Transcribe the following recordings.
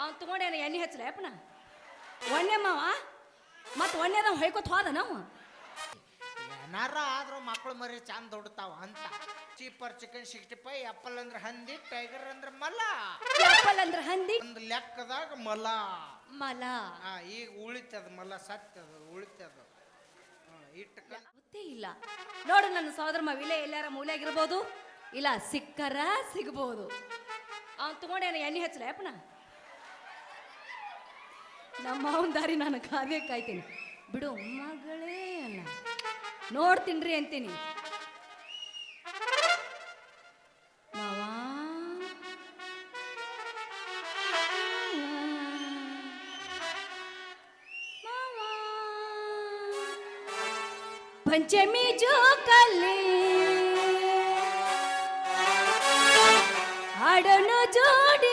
ಅವ್ನು ತಗೊಂಡೇನ ಎಣ್ಣೆ ಹಚ್ಚಲ ಯಪ್ಪನ ಒಣ್ಣೆ ಮಾವ? ಮತ್ತೆ ಒಣ್ಣೆದ ಹೊಯ್ಕೋತ ಹೋದ ನಾವು? ಏನಾರ ಆದ್ರೂ ಮಕ್ಕಳು ಮರಿ ಚಂದ ದೊಡ್ತಾವ ಅಂತ. Cheaper chicken sixty five apple ಅಂದ್ರೆ ಹಂದಿ ಟೈಗರ್ ಅಂದ್ರೆ ಮಲ. ಆಪಲ್ ಅಂದ್ರೆ ಹಂದಿ? ಒಂದು ಲೆಕ್ಕದಾಗ ಮಲ. ಮಲ. ಆ, ಈಗ ಉಳಿತದ ಮಲ ಸತ್ತದ ಉಳಿತದ. ಇಟ್ಟು ಗೊತ್ತೇ ಇಲ್ಲ. ನೋಡು ನನ್ನ ಸಹೋದರ ಮವಿಲೆ ಎಲ್ಲಾರ ಮೂಲೆಯಾಗಿರ್ಬೋದು ಇಲ್ಲ ಸಿಕ್ಕರ ಸಿಗ್ಬೋದು. ಅವ್ನು ತಗೊಂಡೇನ ಎಣ್ಣೆ ಹಚ್ಚಲ ಅಪ್ಪನ? ನಮ್ಮ ಅವನ ದಾರಿ ನಾನು ಕಾವ್ಯ ಕಾಯ್ತೀನಿ. ಬಿಡು, ಮಗಳೇ ಅಲ್ಲ. ನೋಡ್ತೀನ್ರಿ ಅಂತೀನಿ. ಮಾವಾ. ಪಂಚಮಿ ಜೋಕಲ್ಲಿ ಹಾಡನು ಜೋಡಿಲ್ಲಿ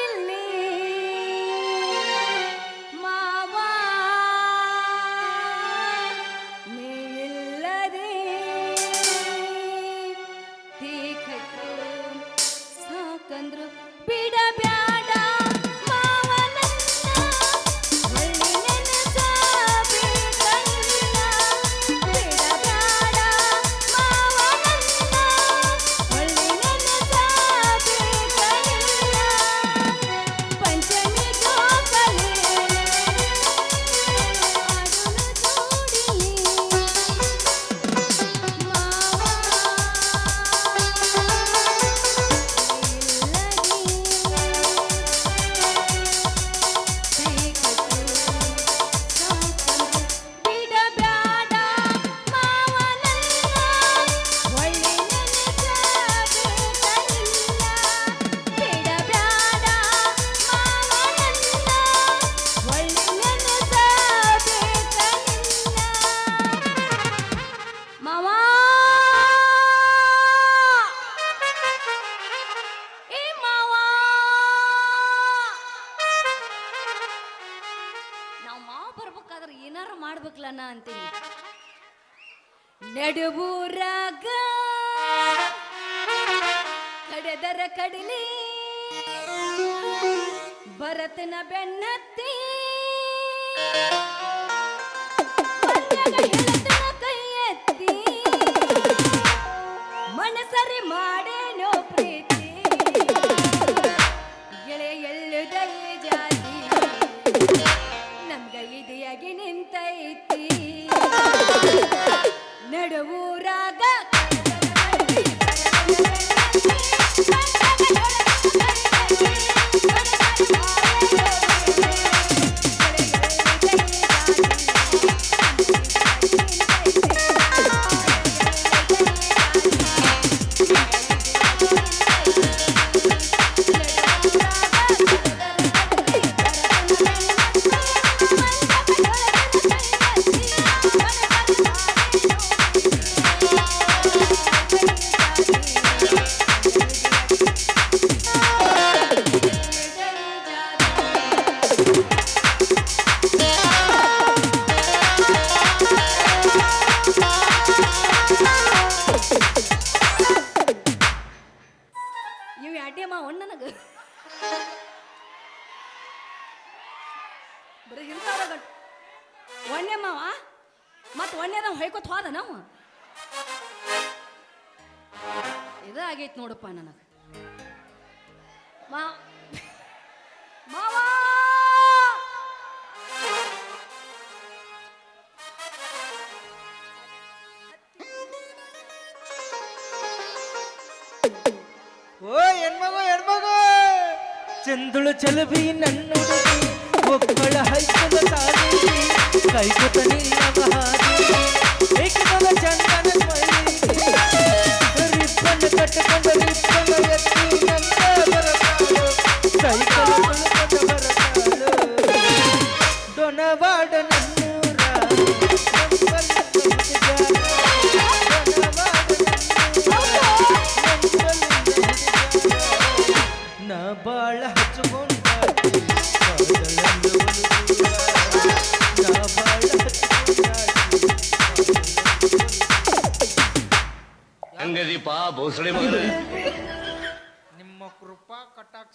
चल भी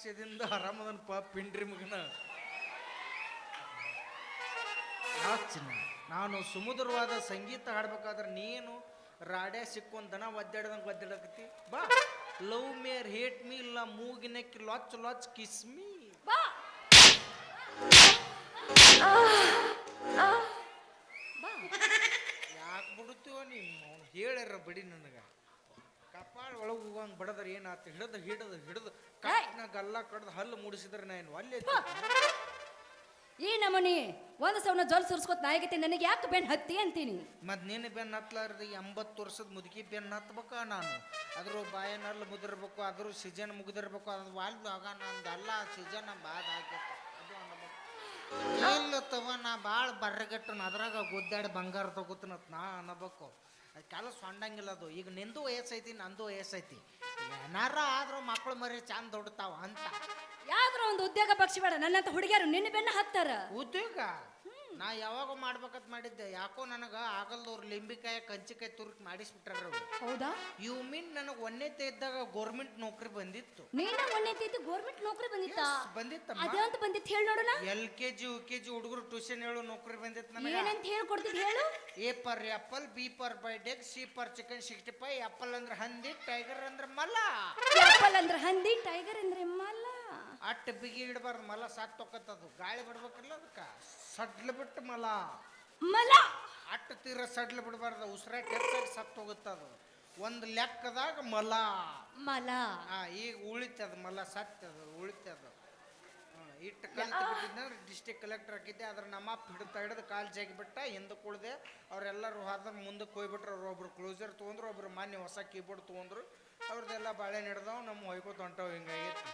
ನಿಮ್ಮ ಆರಾಮದನ್ ಪಾಪ ಪಿಂಡ್ರಿ ಮಗನ. ನಾನು. ಸುಮಧುರವಾದ ಸಂಗೀತ ಹಾಡ್ಬೇಕಾದ್ರೆ ನೀನು ರಾಡ್ಯಾ ಸಿಕ್ಕೊಂಡ್ ದನ ಒದ್ದಾಡ್ದಂಗೆ ಒದ್ದಾಡಕತ್ತಿ. ಬಾ. ಲವ್ ಮೇರ್ ಹೇಟ್ ಮೀ ಇಲ್ಲ ಮೂಗಿನಕ್ಕೆ ಲಾಚ್ ಲಾಚ್ ಕಿಸ್ ಮೀ ಯಾಕೆ ಬಿಡುತ್ತೀವ ನೀನು? ಹೇಳ್ಯಾರ ಬಡಿ ನನಗೆ. ಕಪಾಳ ಒಳಗೆ ಹೋಗಂಗೆ ಬಡದ್ರ ಏನಾತ? ಹಿಡದ್ ಹಿಡದ್ ಹಿಡದ್ ಕಟ್ನ ಗಲ್ಲ ಕಡ್ದು ಹಲ್ಲು ಮೂಡಿಸಿದ್ರೆ ನಾನು ಅಲ್ಲೇ ಈ ನಮನಿ ಒಂದು ಸವನ ಜೋಲ್ ಸುರ್ಸ್ಕೊತ್ ನಾಯಿಗತಿ ನನಗೆ ಯಾಕೆ ಬೆನ್ ಹತ್ತಿ ಅಂತೀನಿ? ಮತ್ತು ನೀನು ಬೆನ್ ಹತ್ಲಾರ್ದು ಎಂಬತ್ತು ವರ್ಷದ ಮುದುಕಿ ಬೆನ್ ಹತ್ಬೇಕ ನಾನು. ಅದ್ರ ಬಾಯನಲ್ಲಿ ಮುದಿರ್ಬೇಕು ಅದ್ರ ಸೀಜನ್ ಮುಗಿದಿರ್ಬೇಕು ಅದು ವಾಲ್ದು ಆಗ ನಂದೆಲ್ಲ ಸೀಸನ್ ಬಾದ್ ಆಗೈತೆ ಅದು ಅನ್ನಬೇಕು ಇಲ್ಲ ತವ ನಾ ಭಾಳ ಬರ್ರಗಟ್ಟನ ಅದ್ರಾಗ ಗುದ್ದಾಡಿ ಬಂಗಾರ ತಗೋತನ ನಾ ಅನ್ನಬೇಕು ಅದು ಕೆಲಸ ಹೊಂಡಂಗಿಲ್ಲ ಅದು. ಈಗ ನಿಂದು ವಯಸ್ಸೈತಿ ನಂದು ವಯಸ್ಸೈತಿ. ಏನಾರ ಆದ್ರೂ ಮಕ್ಕಳು ಮರಿ ಚಂದ ದೊಡ್ತಾವ ಅಂತ. ಯಾವ್ದ್ರ ಒಂದು ಉದ್ಯೋಗ ಪಕ್ಷಿ ಬೇಡ. ನನ್ನಂತ ಹುಡುಗಿಯರು ನಿನ್ನ ಬೆನ್ನ ಹತ್ತಾರ. ಉದ್ಯೋಗ? ನಾ ಯಾವಾಗ ಮಾಡ್ಬೇಕಂತ ಮಾಡಿದ್ದೆ. ಯಾಕೋ ನನಗ ಆಗಲ್ದವ್ರು ಲಿಂಬಿಕಾಯ ಕಂಚಿಕಾಯಿ ತುರುಕ್ ಮಾಡಿಸ್ಬಿಟ್ರ ಹೌದಾ? ಯು ಮೀನ್ ನನಗೆ ಒಂದೇತೆ ಇದ್ದಾಗ ಗೌರ್ಮೆಂಟ್ ನೌಕರಿ ಬಂದಿತ್ತು. ನೀನ ಮೊನ್ನೆ ತಿದ್ದು ಗೋರ್ಮೆಂಟ್ ನೌಕರಿ ಬಂದಿತ್ತಾ? ಬಂದಿತ್ತಮ್ಮ. ಅದೇ ಅಂತ ಬಂದಿತ್ತು ಹೇಳಿ ನೋಡೋಣ. L K G U K G ಹುಡುಗರು ಟ್ಯೂಷನ್ ಹೇಳೋ ನೌಕರಿ ಬಂದಿತ್ತು ನನಗೆ. ಏನಂತ ಹೇಳ್ಕೊಡ್ತೀನಿ ಹೇಳು. A per apple B per ಬೈಡೆಗ್ C per chicken sixty five apple ಅಂದ್ರೆ ಹಂದಿ ಟೈಗರ್ ಅಂದ್ರೆ ಮಲ್ಲ. ಆಪಲ್ ಅಂದ್ರೆ ಹಂದಿ ಟೈಗರ್ ಅಂದ್ರೆ ಮಲ್ಲ. ಅಟ್ಟ ಬಿಗಿ ಇಡಬಾರ್ದು ಮಲ ಸಾಕ್ ತೊಕತ್ತದು ಗಾಳಿ ಬಿಡ್ಬೇಕಲ್ಲ ಅದಕ್ಕೆ? ಸಡ್ಲ ಬಿಟ್ಟು ಮಲ. ಮಲ. ಅಟ್ಟ ತೀರ ಸಡ್ಲು ಬಿಡಬಾರ್ದು ಉಸಿರಾಟ ಹೆಚ್ಚಾಗಿ ಸತ್ತು ಹೋಗುತ್ತದು ಒಂದು ಲೆಕ್ಕದಾಗ ಮಲ. ಮಲ. ಆ ಈಗ ಉಳಿತದ ಮಲ ಸತ್ತದ ಉಳಿತದ. ಇಟ್ಟು ಕಲ್ತಿದ್ದಂದ್ರೆ ಬಿಟ್ಟಿದ್ದಂದ್ರೆ ಡಿಸ್ಟಿಕ್ ಕಲೆಕ್ಟರ್ ಹಾಕಿದ್ದೆ ಅದ್ರ ನಮ್ಮ ಅಪ್ಪ ಹಿಡ್ತಾ ಹಿಡಿದು ಕಾಲು ಜಾಗಿಬಿಟ್ಟ ಹಿಂದಕ್ಕೆ ಉಳ್ದೆ ಅವರೆಲ್ಲರೂ ಹೋದ್ರೆ ಮುಂದಕ್ಕೆ ಹೋಗ್ಬಿಟ್ರು ಅವ್ರು ಒಬ್ರು ಕ್ಲೋಸರ್ ತೊಗೊಂಡ್ರು ಒಬ್ರು ಮಾನ್ಯ ಹೊಸ ಕೀಬೋರ್ಡ್ ತೊಗೊಂಡ್ರು ಅವ್ರದ್ದೆಲ್ಲ ಬಾಳೆ ನಡೆದವು ನಮ್ಮ ಹೊಯ್ಕೋ ಹೊಂಟವು ಹಿಂಗಾಗೈತಿ.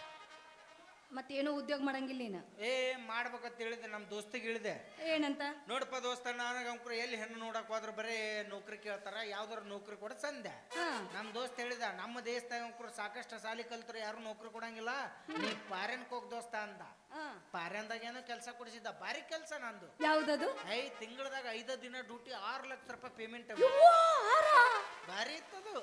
ಮತ್ತೇನು ಉದ್ಯೋಗ ಮಾಡಂಗಿಲ್ಲ ನೀನು. ಏ ಮಾಡ್ಬೇಕಂತ ಹೇಳಿದೆ ನಮ್ಮ ದೋಸ್ತಿಗೆ ಹೇಳಿದೆ. ಏನಂತ? ನೋಡಪ್ಪ ದೋಸ್ತ ನನಗೆ ಅಂಕರು ಎಲ್ಲಿ ಹೆಣ್ಣು ನೋಡಕ್ ಹೋದ್ರೆ ಬರೀ ನೌಕರಿ ಕೇಳ್ತಾರ ಯಾವ್ದಾರು ನೌಕರಿ ಕೊಡ ಸಂದೆ. ನಮ್ಮ ದೋಸ್ತ ಹೇಳಿದ ನಮ್ಮ ದೇಶದಾಗ ಅಂಕರು ಸಾಕಷ್ಟು ಸಾಲಿ ಕಲ್ತ್ರು ಯಾರು ನೌಕರಿ ಕೊಡಂಗಿಲ್ಲ. ನೀ ಪಾರೆನ್ಕ್ ಹೋಗ್ ದೋಸ್ತ ಅಂದ. ಪಾರ್ಯನ್ದಾಗ ಏನೋ ಕೆಲಸ ಕೊಡಿಸಿದ್ದ ಭಾರಿ ಕೆಲಸ ನಂದು. ಯಾವ್ದದು? ಐ ತಿಂಗಳದಾಗ ಐದ ದಿನ ಡ್ಯೂಟಿ ಆರು ಲಕ್ಷ ರೂಪಾಯಿ ಪೇಮೆಂಟ್. ಭಾರಿ ಇತ್ತದು.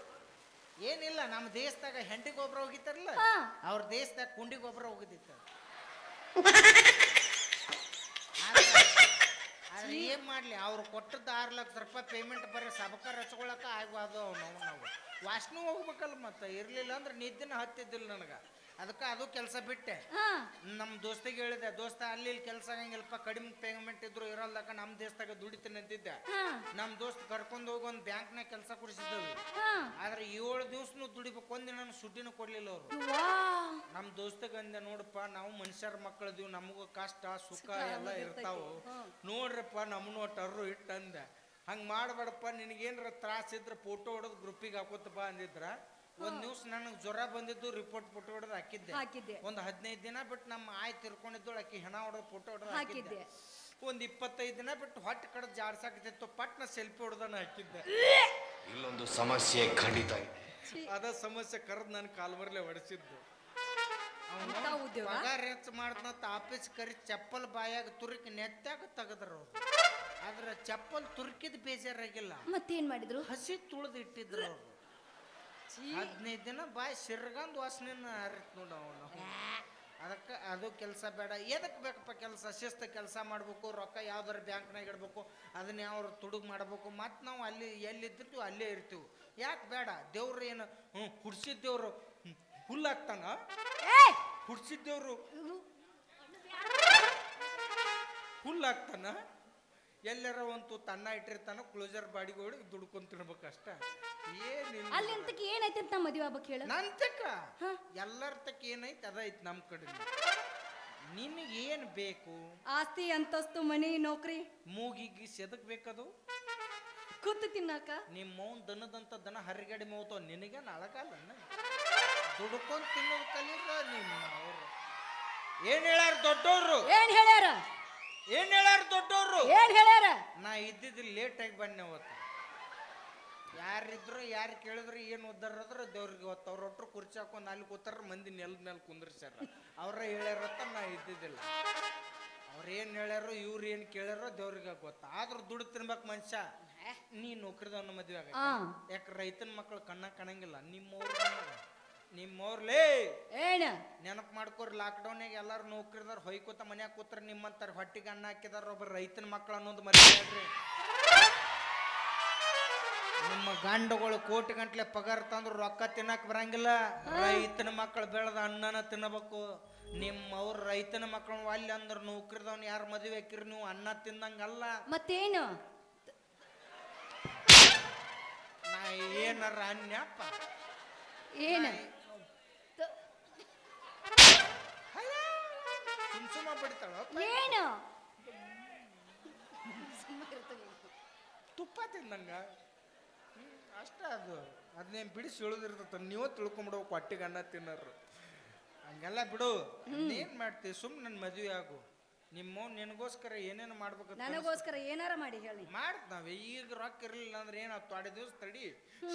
ಏನಿಲ್ಲ ನಮ್ಮ ದೇಶದಾಗ ಹೆಂಡಿ ಗೊಬ್ಬರ ಹೋಗಿತ್ತಾರಲ್ಲ ಹಾ. ಅವ್ರ ದೇಶದಾಗ ಕುಂಡಿ ಗೊಬ್ಬರ ಹೋಗಿದ್ದಿತ್ತು. ಆದ್ರೆ ಏನ್ ಮಾಡ್ಲಿ ಅವ್ರು ಕೊಟ್ಟದ್ದು ಆರು ಲಕ್ಷ ರೂಪಾಯಿ ಪೇಮೆಂಟ್ ಬರೀ ಸಬಕ ರಚ್ಕೊಳಕ ಆಗ್ಬಾರ್ದು ನಾವು ನಾವು. ವಾಸನೆ ಹೋಗ್ಬೇಕಲ್ಲ ಮತ್ತೆ ಇರ್ಲಿಲ್ಲ ಅಂದ್ರೆ ನಿದ್ದಿನ ಹತ್ತಿದ್ದಿಲ್ಲ ನನಗೆ. ಅದಕ್ಕೆ ಅದು ಕೆಲಸ ಬಿಟ್ಟೆ. ಹಾ. ನಮ್ಮ ದೋಸ್ತಿಗೆ ಹೇಳಿದೆ ದೋಸ್ತ ಅಲ್ಲಿ ಇಲ್ಲಿ ಕೆಲಸ ಆಗಂಗಿಲ್ಲಪ್ಪ ಕಡಿಮೆ ಪೇಮೆಂಟ್ ಇದ್ರು ಇರಲ್ದಕ್ಕ ನಮ್ಮ ದೇಶದಾಗ ದುಡಿತೀನಿ ಅಂತಿದ್ದೆ. ಹಾ. ನಮ್ಮ ದೋಸ್ತ್ ಕರ್ಕೊಂಡು ಹೋಗಿ ಒಂದು ಬ್ಯಾಂಕ್ನಾಗ ಕೆಲಸ ಕೊಡಿಸಿದ್ದವು ಹಾ. ಆದ್ರೆ ಏಳು ದಿವ್ಸನು ದುಡಿಬೇಕು ಒಂದಿನ ಸುಟ್ಟಿನೂ ಕೊಡ್ಲಿಲ್ಲ ಅವರು. ನಮ್ ನಮ್ಮ ದೋಸ್ತಗ ಅಂದೆ ನೋಡಪ್ಪ ನಾವು ಮನುಷ್ಯರ ಮಕ್ಕಳದೀವಿ ನಮಗೂ ಕಷ್ಟ ಸುಖ ಎಲ್ಲ ಇರ್ತಾವು. ನೋಡ್ರಪ್ಪ ನಮ್ಮನ್ನು ಟರ್ರು ಇಟ್ಟಂದೆ ಹಂಗೆ ಮಾಡಬೇಡಪ್ಪ ನಿನಗೇನ್ರ ತ್ರಾಸ ಇದ್ರೆ ಫೋಟೋ ಹೊಡೆದು ಗ್ರೂಪಿಗೆ ಹಾಕೋತಪ್ಪ ಬಾ ಅಂದಿದ್ರ ಒಂದ್ ದಿವ್ಸ ನನಗೆ ಜ್ವರ ಬಂದಿದ್ದು ರಿಪೋರ್ಟ್ ಫೋಟೋ ಹೊಡೆದು ಹಾಕಿದ್ದೆ. ಹಾಕಿದ್ದೆ. ಒಂದು ಹದಿನೈದು ದಿನ ಬಿಟ್ಟು ನಮ್ಮ ಆಯ್ ತಿರ್ಕೊಂಡಿದ್ದು ಆಕಿ ಹೆಣ ಹೊಡೆದು ಫೋಟೋ ಹೊಡೆದು ಹಾಕಿದ್ದೆ. ಒಂದ್ ಇಪ್ಪತ್ತೈದು ದಿನ ಬಿಟ್ಟು ಹೊಟ್ಟೆ ಕಡೆ ಜಾಡ್ಸಾಕತ್ತಿತ್ತು ಪಟ್ನ ಸೆಲ್ಫಿ ಹೊಡೆದನ ಹಾಕಿದ್ದೆ. ಇಲ್ಲೊಂದು ಸಮಸ್ಯೆ ಖಂಡಿತ ಇದೆ. ಅದ ಸಮಸ್ಯೆ ಕರೆದು ನನ್ನ ಕಾಲ್ವರ್ಲೆ ಹೊಡೆಸಿದ್ದು. ಅಂತ ಉದ್ಯೋಗ? ಪಗಾರ ಹೆಚ್ಚು ಮಾಡ್ತಂತ ಆಫೀಸ್ ಕರಿ ಚಪ್ಪಲ್ ಬಾಯಾಗ ತುರುಕಿ ನೆತ್ತಾಗ ತೆಗದ್ರು ಅವ್ರು. ಆದ್ರೆ ಚಪ್ಪಲ್ ತುರ್ಕಿದ್ ಬೇಜಾರಾಗಿಲ್ಲ. ಮತ್ತೇನ್ ಮಾಡಿದ್ರು? ಹಸಿ ತುಳಿದು ಇಟ್ಟಿದ್ರು ಅವ್ರು. ಹದಿನೈದು ದಿನ ಬಾಯಿ ಸಿರ್ಗಂದು ವಾಸನೆನ ಹರಿತ್ ನೋಡ ಅವನು. ಅದಕ್ಕೆ ಅದು ಕೆಲಸ ಬೇಡ. ಎದಕ್ಕೆ ಬೇಕಪ್ಪ ಕೆಲಸ? ಶಿಸ್ತು ಕೆಲಸ ಮಾಡಬೇಕು ರೊಕ್ಕ ಯಾವ್ದಾರು ಬ್ಯಾಂಕ್ನಾಗ ಇಡಬೇಕು ಅದನ್ನ ಯಾವ್ರು ತುಡುಗ್ ಮಾಡಬೇಕು. ಮತ್ತು ನಾವು ಅಲ್ಲಿ ಎಲ್ಲಿದ್ದಿರ್ತೀವಿ ಅಲ್ಲೇ ಇರ್ತೀವಿ. ಯಾಕೆ ಬೇಡ? ದೇವ್ರು ಏನು ಹ್ಞೂ ಹುಡ್ಸಿದ್ದೇವ್ರು ಹುಲ್ಲಾಗ್ತಾನ! ಹುಡ್ಸಿದ್ದೇವ್ರು ಹುಲ್ಲಾಗ್ತಾನ ಎಲ್ಲರ ಒಂದು ತನ್ನ ಇಟ್ಟಿರ್ತಾನ ಕ್ಲೋಸರ್ ಬಾಡಿಗೆ ಹೊಡಿ ದುಡ್ಕೊಂಡ್ ತಿನ್ಬೇಕಷ್ಟ. ಏನಿಲ್ಲ ಅಲ್ಲಿ ಅಂತಕ್ಕೆ ಏನೈತೆ ಅಂತ ಮದುವೆ ಆಗ್ಬೇಕು ಹೇಳು. ನನ್ ತಕ್ಕ ಹಾ. ಎಲ್ಲರ ತಕ್ಕ ಏನೈತೆ? ಅದೈತೆ ನಮ್ಮ ಕಡೆ. ನಿನಗೆ ಏನು ಬೇಕು? ಆಸ್ತಿ ಅಂತಸ್ತು ಮನಿ ನೌಕರಿ. ಮೂಗಿಗಿ ಸೆದಕ್ ಬೇಕದು ಕುತ್ತು ತಿನ್ನಾಕ. ನಿಮ್ಮ ಮೌನ್ ದನದಂತ ದನ ಹರಿಗಡೆ ಮೌತಾವ ನಿನಗೆ ನಾಳಕಾಲ ದುಡ್ಕೊಂಡ್ ತಿನ್ನೋದು ಕಲಿಯ ನಿಮ್ಮ ಅವ್ರು. ಏನ್ ಹೇಳ್ಯಾರ ದೊಡ್ಡವ್ರು? ಏನ್ ಹೇಳ್ಯಾರ? ಏನ್ ಹೇಳ್ಯಾರ ದೊಡ್ಡವ್ರು? ಏನ್ ಹೇಳ್ಯಾರ? ನಾ ಇದ್ದಿದ್ದು ಲೇಟ್ ಆಗಿ ಬನ್ನಿ ಅವತ್ತು. ಯಾರಿದ್ರು ಯಾರು ಕೇಳಿದ್ರು ಏನು ಉದ್ದಾರದ್ರ ದೇವ್ರಿಗೆ ಗೊತ್ತು. ಅವ್ರ ಒಟ್ಟರು ಕುರ್ಚಿ ಹಾಕೊಂಡು ಅಲ್ಲಿ ಕೂತಾರ ಮಂದಿ ನೆಲದ ಮೇಲೆ ಕುಂದ್ರಿಸ್ಯಾರ. ಅವ್ರ ಹೇಳ್ಯಾರತ್ತ ನಾ ಇದ್ದಿದ್ದಿಲ್ಲ. ಅವ್ರು ಏನು ಹೇಳ್ಯಾರೋ ಇವ್ರು ಏನು ಕೇಳ್ಯಾರೋ ದೇವ್ರಿಗೆ ಗೊತ್ತ. ಆದ್ರೂ ದುಡ್ಡು ತಿನ್ಬೇಕು ಮನುಷ್ಯ. ನೀ ನೌಕರಿದವನ ಮದ್ವೆ ಆಗ ಯಾಕೆ ರೈತನ ಮಕ್ಕಳು ಕಣ್ಣ ಕಾಣಂಗಿಲ್ಲ? ನಿಮ್ಮ ನಿಮ್ಮವ್ರಲೇ ಏನ? ನೆನಪು ಮಾಡ್ಕೋರಿ ಲಾಕ್ಡೌನ್ಯಾಗ ಎಲ್ಲಾರು ನೌಕರಿದಾರ ಹೊಯ್ಕೋತ ಮನ್ಯಾಗ ಕೂತ್ರ ನಿಮ್ಮಂತಾರ ಹೊಟ್ಟಿಗೆ ಅನ್ನ ಹಾಕಿದಾರ ಒಬ್ಬ ರೈತನ ಮಕ್ಕಳು ಅನ್ನೋದು ಮರಿಬೇಡ್ರಿ ನಿಮ್ಮ ಗಂಡಗಳು ಕೋಟಿ ಗಂಟ್ಲೆ ಪಗಾರ ತಂದ್ರು ರೊಕ್ಕ ತಿನ್ನಕ್ ಬರಂಗಿಲ್ಲ. ರೈತನ ಮಕ್ಕಳು ಬೆಳೆದ ಅನ್ನನ ತಿನ್ನಬೇಕು. ನಿಮ್ಮ ಅವ್ರ ರೈತನ ಮಕ್ಕಳು ಅಲ್ಲಿ ಅಂದ್ರೆ ನೌಕರಿದವ್ನ ಯಾರು ಮದುವೆ ಹಾಕಿರಿ ನೀವು ಅನ್ನ ತಿಂದಂಗಲ್ಲ ಮತ್ತೇನು? ನಾ ಏನಾರ ಅನ್ಯಪ್ಪ. ಏನ? ತುಪ್ಪ ತಿಂದಂಗ ಹ್ಮ್, ಅಷ್ಟ ಅದು. ಅದನ್ನೇನು ಬಿಡಿಸಿ ಇಳಿದಿರ್ತದ ನೀವು ತಿಳ್ಕೊಂಬಿಡ್ಬೇಕು ಹೊಟ್ಟಿಗೆ ಅನ್ನ ತಿನ್ನೋರು. ಹಂಗೆಲ್ಲ ಬಿಡು. ಏನ್ ಮಾಡ್ತಿ ಸುಮ್ ನನ್ನ ಮದುವೆ ಆಗು. ನಿಮ್ಮ ನಿನಗೋಸ್ಕರ ಏನೇನು ಮಾಡ್ಬೇಕು ನನಗೋಸ್ಕರ ಏನಾರ ಮಾಡಿ ಹೇಳಿ. ಮಾಡ್ತಾವೆ ಈಗ ರೊಕ್ಕ ಇರಲಿಲ್ಲ ಅಂದ್ರೆ ಏನು ತೊಡೆ ದಿವಸ ತಡಿ.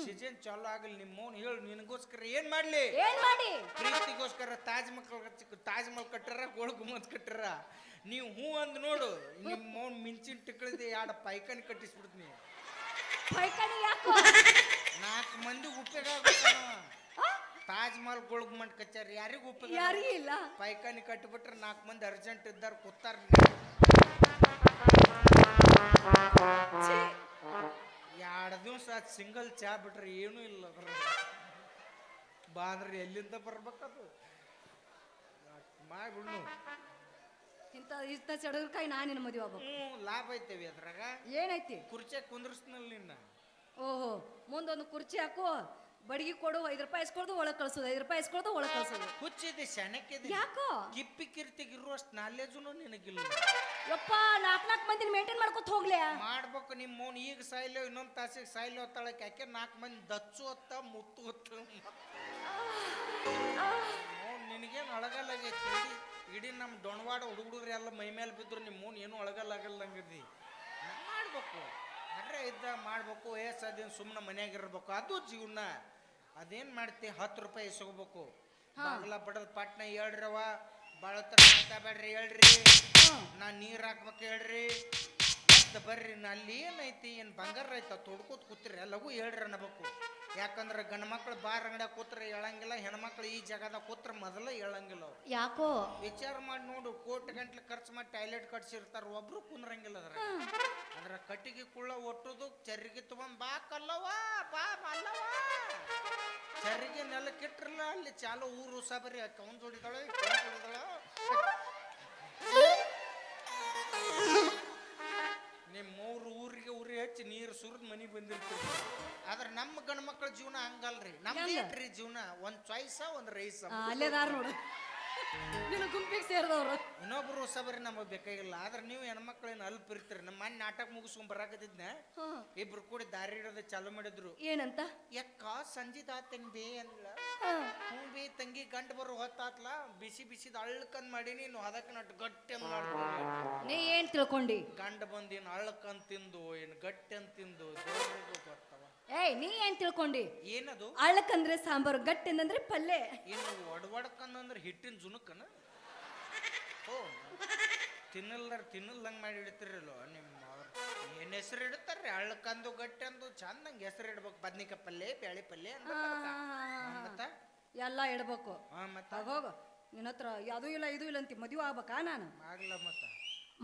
ಸೀಸನ್ ಚಾಲು ಆಗಲಿ ನಿಮ್ಮ ಹೇಳು ನಿನಗೋಸ್ಕರ ಏನ್ ಮಾಡ್ಲಿ? ಏನ್ ಮಾಡಿ? ಪ್ರೀತಿಗೋಸ್ಕರ ತಾಜ್ ಮಹಲ್ ತಾಜ್ ಮಹಲ್ ಕಟ್ಟರ ಗೋಳ್ ಗುಮ್ಮತ್ ಕಟ್ಟಾರ ನೀವು ಹೂ ಅಂದ್ ನೋಡು ನಿಮ್ಮ ಮಿಂಚಿನ ಟಿಕ್ಕಳಿದೆ ಎರಡು ಪೈಕಾನಿ ಕಟ್ಟಿಸ್ಬಿಡ್ತೀನಿ. ಪೈಕಾನಿ ಯಾಕೋ? ನಾಲ್ಕು ಮಂದಿ ಉಪಯೋಗ ಆಗುತ್ತೆ ತಾಜ್ ಮಹಲ್ ಗೋಳ್ ಮಂಡ್ ಕಚ್ಚಾರ ಯಾರಿಗೂ ಉಪಯೋಗ ಯಾರಿಗೂ ಇಲ್ಲ? ಪೈಕಾನಿ ಕಟ್ಟಿಬಿಟ್ರೆ ನಾಲ್ಕು ಮಂದಿ ಅರ್ಜೆಂಟ್ ಇದ್ದಾರ ಕೂತಾರ. ಛೀ, ಎರಡು ದಿವಸ ಸಿಂಗಲ್ ಚಾ ಬಿಟ್ರೆ ಏನೂ ಇಲ್ಲ ಅದ್ರ ಬಾ ಅಂದ್ರೆ ಎಲ್ಲಿಂದ ಬರ್ಬೇಕದು? ಮಾಡ್ಬಿಡ್ನು ಇಂಥ ಇಂಥ ಚಡಗರ್ಕಾಯಿ ನಾನು ನಿನ್ನ ಮದುವೆ ಆಗ್ಬೇಕು. ಹ್ಞೂ ಲಾಭ ಐತೆವಿ ಅದ್ರಾಗ. ಏನೈತಿ? ಕುರ್ಚಿಯಾಗ ಕುಂದ್ರಸ್ನಲ್ ನಿನ್ನ. ಓಹೋ ಮುಂದೊಂದು ಕುರ್ಚಿ ಹಾಕು ಬಡಗಿ ಕೊಡು ಐದು ರೂಪಾಯಿ ಇಸ್ಕೊಳ್ದು ಒಳಗೆ ಕಳ್ಸೋದು ಐದು ರೂಪಾಯಿ ಇಸ್ಕೊಳ್ದು ಒಳಗೆ ಕಳ್ಸೋದು. ಹುಚ್ಚಿದೆ ಶನಕ್ಕಿದೆ ಯಾಕೋ? ಕಿಪ್ಪಿ ಕಿರ್ತಿಗೆ ಇರುವಷ್ಟು ನಾಲೆಜುನು ನಿನಗಿಲ್ಲ. ಯಪ್ಪ ನಾಲ್ಕು ನಾಲ್ಕು ಮಂದಿನ ಮೇಂಟೈನ್ ಮಾಡ್ಕೊತ ಹೋಗ್ಲೆ? ಮಾಡ್ಬೇಕು ನಿಮ್ಮ ಮೌನ್ ಈಗ ಸಾಯ್ಲೋ ಇನ್ನೊಂದು ತಾಸಿಗೆ ಸಾಯ್ಲೋ ಹೊತ್ತಾಳಕ್ಕೆ. ಯಾಕೆ ನಾಲ್ಕು ಮಂದಿ ದಚ್ಚು ಹೊತ್ತ ಮುತ್ತು ಹೊತ್ತ? ಮೌನ್ ನಿನಗೇನು ಅಳಗಲ್ಲಾಗೈತಿ? ಇಡೀ ನಮ್ಮ ದೊಣವಾಡ ಹುಡುಗರು ಎಲ್ಲ ಮೈ ಮೇಲೆ ಬಿದ್ರು ನಿಮ್ಮ ಮೂನ್ ಏನು ಅಳಗಲ್ಲಾಗಲ್ಲಂಗದಿ ಮಾಡಬೇಕು. ಅಡ್ರೆ ಇದ್ದ ಮಾಡ್ಬೇಕು ಏಸ್ ಅದೇನು ಸುಮ್ಮನೆ ಮನ್ಯಾಗ ಇರ್ಬೇಕು ಅದು ಜೀವನ. ಅದೇನ್ ಮಾಡ್ತಿ? ಹತ್ತು ರೂಪಾಯಿ ಸಿಗಬೇಕು ಬಾಗ್ಲ ಬಡದ ಪಟ್ನ ಹೇಳ್ರವ ಭಾಳ ಹತ್ರ ಮಾತಾಡ್ಬೇಡ್ರಿ ಹೇಳ್ರಿ. ನಾ ನೀರು ಹಾಕ್ಬೇಕು ಹೇಳ್ರಿ. ಬರ್ರಿ. ನಾ ಅಲ್ಲಿ ಏನೈತಿ ಏನು ಬಂಗಾರ ಐತ? ತೊಡ್ಕೋತ ಕೂತಿರಿ. ಲಘು ಹೇಳ್ರಿ ಅನ್ನಬೇಕು. ಯಾಕಂದ್ರೆ ಗಂಡ ಮಕ್ಳು ಬಾರ್ ಅಂಗಡಿಯಾಗ ಕೂತ್ರೆ ಹೇಳಂಗಿಲ್ಲ ಹೆಣ್ಮಕ್ಳು ಈ ಜಾಗದಾಗ ಕೂತ್ರ ಮೊದಲ ಹೇಳಂಗಿಲ್ಲ ಅವ್ರು. ಯಾಕೋ? ವಿಚಾರ ಮಾಡಿ ನೋಡು ಕೋಟಿ ಗಂಟ್ಲೆ ಖರ್ಚು ಮಾಡಿ ಟಾಯ್ಲೆಟ್ ಕಟ್ಸಿರ್ತಾರ ಒಬ್ರು ಕುಂದ್ರಂಗಿಲ್ಲ ಅದ್ರ ಅದ್ರ ಕಟ್ಟಿಗೆ ಕುಳ್ಳ ಒಟ್ಟುದು ಚರ್ರಿಗೆ ತಗೊಂಡ್ ಬಾ ಕಲ್ಲವ ಬಾ ಮಲ್ಲವ ಚರಿಗೆ ನೆಲಕ್ಕಿಟ್ರಲ್ಲ ಅಲ್ಲಿ ಚಾಲು ಊರು ಉಸಾಬರಿ ಕೌನ್ ಹೊಡಿದಾಳೆ ಕೌನ್ ಜೋಡಿದಾಳ. ನಿಮ್ಮ ಮೂರು ಊರಿಗೆ ಉರಿ ಹಚ್ಚಿ ನೀರು ಸುರಿದು ಮನೆ ಬಂದಿರ್ತೀವಿ. ಆದ್ರೆ ನಮ್ಮ ಗಂಡು ಮಕ್ಕಳ ಜೀವನ ಹಂಗಲ್ರಿ. ನಮ್ದು ಜೀವನ? ಒಂದ್ ಚಾಯ್ಸ ಒಂದ್ ರೈಸ್ ಅಲ್ಲೇ ಅಲ್ಲೇದಾರ ನೋಡು. ನಿನ್ನ ಗುಂಪಿಗೆ ಸೇರಿದವ್ರು. ಇನ್ನೊಬ್ರು ಹೊಸಬರಿ ನಮಗೆ ಬೇಕಾಗಿಲ್ಲ. ಆದ್ರೆ ನೀವು ಹೆಣ್ಮಕ್ಳು ಏನು ಅಲ್ಪ ಇರ್ತೀರಿ. ನಮ್ಮ ಮನೆ ನಾಟಕ ಮುಗಿಸ್ಕೊಂಡ್ ಬರಾಕತ್ತಿದ್ನ? ಇಬ್ರು ಕೂಡಿ ದಾರಿ ಹಿಡೋದು ಚಾಲು ಮಾಡಿದ್ರು. ಏನಂತ? ಯಕ್ಕ ಸಂಜಿದ ತಂಗಿ ಬೇ. ಹ್ಞೂ ಬಿ ತಂಗಿ ಗಂಟು ಬರೋ ಹೊತ್ತಾತ್ಲ. ಬಿಸಿ ಬಿಸಿದ ಅಳ್ಕಂದ್ ಮಾಡಿ ನೀನು ಅದಕ್ಕೆ ನಟ್ ಗಟ್ಟಿ ಅಂತ ಮಾಡ್ಕೊಂಡು ನೀ ಏನ್ ತಿಳ್ಕೊಂಡಿ? ಗಂಡ ಬಂದು ಏನು ಅಳ್ಳಕ್ಕಂದ್ ತಿಂದು ಏನು ಗಟ್ಟಿ ಅಂತ ತಿಂದು ದೇವ್ರಿಗೂ ಏಯ್ ನೀ ಏನ್ ತಿಳ್ಕೊಂಡಿ? ಏನದು? ಅಳ್ಳಕಂದ್ರೆ ಸಾಂಬಾರು ಗಟ್ಟಿಂದಂದ್ರೆ ಪಲ್ಯ ಏನು ಒಡವಡ್ಕಂದ್ರೆ ಹಿಟ್ಟಿನ ಜುನುಕನ? ಓ ತಿನ್ನಲ್ದಾರ ತಿನ್ನಲ್ದಂಗೆ ಮಾಡಿ ಇಡ್ತಿರಲ್ಲೋ ನಿಮ್ಮ ಏನು ಹೆಸರು ಇಡ್ತಾರ್ರಿ ಅಳ್ಳಕಂದು ಗಟ್ಟಿ ಅಂದು ಚಂದಂಗೆ ಹೆಸರು ಇಡ್ಬೇಕು. ಬದ್ನಿಕಾಯಿ ಪಲ್ಯ ಬ್ಯಾಳಿ ಪಲ್ಯ ಮತ್ತ? ಎಲ್ಲ ಇಡ್ಬೇಕು. ಹಾಂ ಮತ್ತ? ಹೋಗು. ನಿನ್ನ ಹತ್ರ ಯಾವುದೂ ಇಲ್ಲ ಇದು ಇಲ್ಲ ಅಂತಿ ಮದುವೆ ಆಗ್ಬೇಕಾ ನಾನು? ಆಗ್ಲ ಮತ್ತ?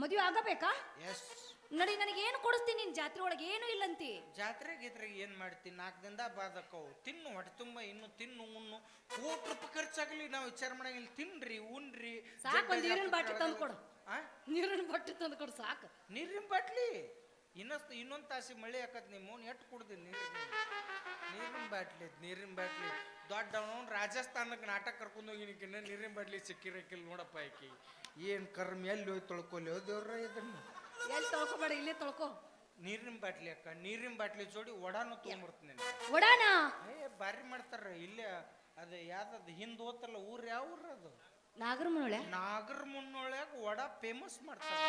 ಮದುವೆ ಆಗಬೇಕಾ? ಎಸ್ ನಡಿ ನನಗೆ ಏನು ಕೊಡಿಸ್ತೀನಿ? ನಿನ್ ಜಾತ್ರೆ ಒಳಗೆ ಏನು ಇಲ್ಲಂತಿ. ಜಾತ್ರೆ ಗೀತ್ರೆಗೆ ಏನು ಮಾಡ್ತೀನಿ ನಾಲ್ಕು ದಿನದ ಬಾದಕ್ಕವು. ತಿನ್ನು ಹೊಟ್ಟೆ ತುಂಬ ಇನ್ನು ತಿನ್ನು ಉಣ್ಣು. ಕೋಟಿ ರೂಪಾಯಿ ಖರ್ಚಾಗಲಿ ನಾವು ವಿಚಾರ ಮಾಡಂಗಿಲ್ಲ. ತಿನ್ರಿ ಉಣ್ರಿ. ಸಾಕು ಒಂದು ನೀರಿನ ಬಾಟ್ಲಿ ತಂದು ಕೊಡು. ಆ? ನೀರಿನ ಬಾಟ್ಲಿ ತಂದು ಕೊಡು ಸಾಕು. ನೀರಿನ ಬಾಟ್ಲಿ? ಇನ್ನಷ್ಟು ಇನ್ನೊಂದು ತಾಸಿ ಮಳೆ ಹಾಕತ್ ನಿಮ್ಮ ಎಟ್ ಎಟ್ಟು ಕುಡ್ದಿ ನೀರಿನ ನೀರಿನ ಬಾಟ್ಲಿ ನೀರಿನ ಬಾಟ್ಲಿ. ದೊಡ್ಡ ರಾಜಸ್ಥಾನಕ್ಕೆ ನಾಟಕ ಕರ್ಕೊಂಡು ಹೋಗಿನಿಕಿನ್ನ ನೀರಿನ ಬಾಟ್ಲಿ ಸಿಕ್ಕಿರಕ್ಕಿಲ್ಲ ನೋಡಪ್ಪ ಆಕಿ. ಏನು ಕರ್ಮ ಎಲ್ಲಿ ಹೋಗಿ ತೊಳ್ಕೊಲಿ? ಹೋದವ್ರ ಇದನ್ನು. ಎಲ್ಲಿ ತೊಳ್ಕೊಬೇಡ ಇಲ್ಲೇ ತೊಳ್ಕೊ. ನೀರಿನ ಬಾಟ್ಲಿ ಅಕ್ಕ ನೀರಿನ ಬಾಟ್ಲಿ ಜೋಡಿ ವಡಾನು ತೊಗೊಂಬರ್ತೀನಿ ಒಡಾನ ಏ ಭಾರಿ ಮಾಡ್ತಾರ ಇಲ್ಲೇ ಅದು ಯಾವ್ದದು ಹಿಂದ್ ಹೋತಲ್ಲ ಊರ್ ಯಾವ ಊರ್ ಅದು? ನಾಗರ ಮುನ್ನೊಳೆ ನಾಗರ ಮುನ್ನೊಳ್ಯಾಗ ವಡ ಫೇಮಸ್ ಮಾಡ್ತಾರ.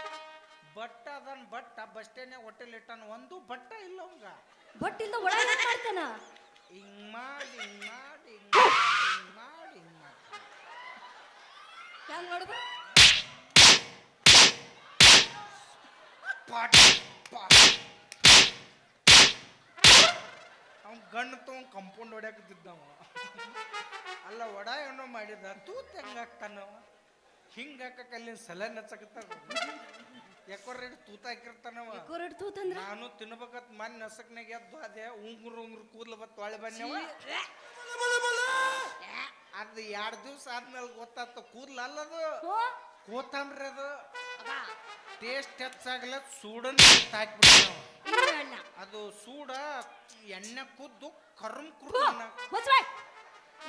ಬಟ್ಟ ಅದನ್ ಬಟ್ಟ ಬಸ್ ಸ್ಟ್ಯಾಂಡ್ನಾಗ ಹೋಟೆಲ್ ಇಟ್ಟಾನ ಒಂದು ಬಟ್ಟ ಇಲ್ಲ ಅವಂಗ. ಬಟ್ ಇಲ್ಲ ಒಡ ಏನ್ ಮಾಡ್ತಾನ? ಹಿಂಗ್ ಮಾಡಿ ಹಿಂಗ್ ಮಾಡಿ ಹಿಂಗ್ ಮಾಡಿ, ಹಿಂಗ್ ಮಾಡಿ. ಹಿಂಗ್ ಮಾಡಿ ಹೆಂಗ್ ನೋಡುದು ಪಾಟ್ ಪಾಟ್. ಅವ್ನು ಗಂಡು ತಗೊಂಡ್ ಕಂಪೌಂಡ್ ಹೊಡ್ಯಾಕತ್ತಿದ್ದ ಅವ ಅಲ್ಲ ವಡ ಏನೋ ಮಾಡಿದ ತೂತ್ ಹೆಂಗ ಹಾಕ್ತಾನವ? ಹಿಂಗ ಹಾಕಕ್ ಅಲ್ಲಿ ಸಲ ನಚ್ಚಕತ್ತಾರ. ಯಾಕೋರ್ ರೇಟ್ ತೂತ ಹಾಕಿರ್ತಾನವ. ಕೊರಡ್ ತೂತಂದ್ರ ನಾನು ತಿನ್ಬೇಕತ್ ಮನ್ ನಸಕ್ನಾಗ ಎದ್ದು ಅದೇ ಉಂಗುರು ಉಂಗುರು ಕೂದ್ಲು ಬತ್ ತೊಳೆ ಬನ್ಯವ ಅದು ಎರಡು ದಿವ್ಸ ಆದ್ಮೇಲೆ ಗೊತ್ತಾತ ಕೂದ್ಲು ಅಲ್ಲದು ಕೋತಂಬ್ರಿ ಅದು? ಟೇಸ್ಟ್ ಹೆಚ್ಚಾಗಲ್ಲ ಸೂಡನ್ ಹಾಕ್ಬಿಟ್ಟು ಅದು ಸೂಡ ಎಣ್ಣೆ ಕುದ್ದು ಕರ್ಮ್ ಮುಚ್ಚ್ಬಾಯ್.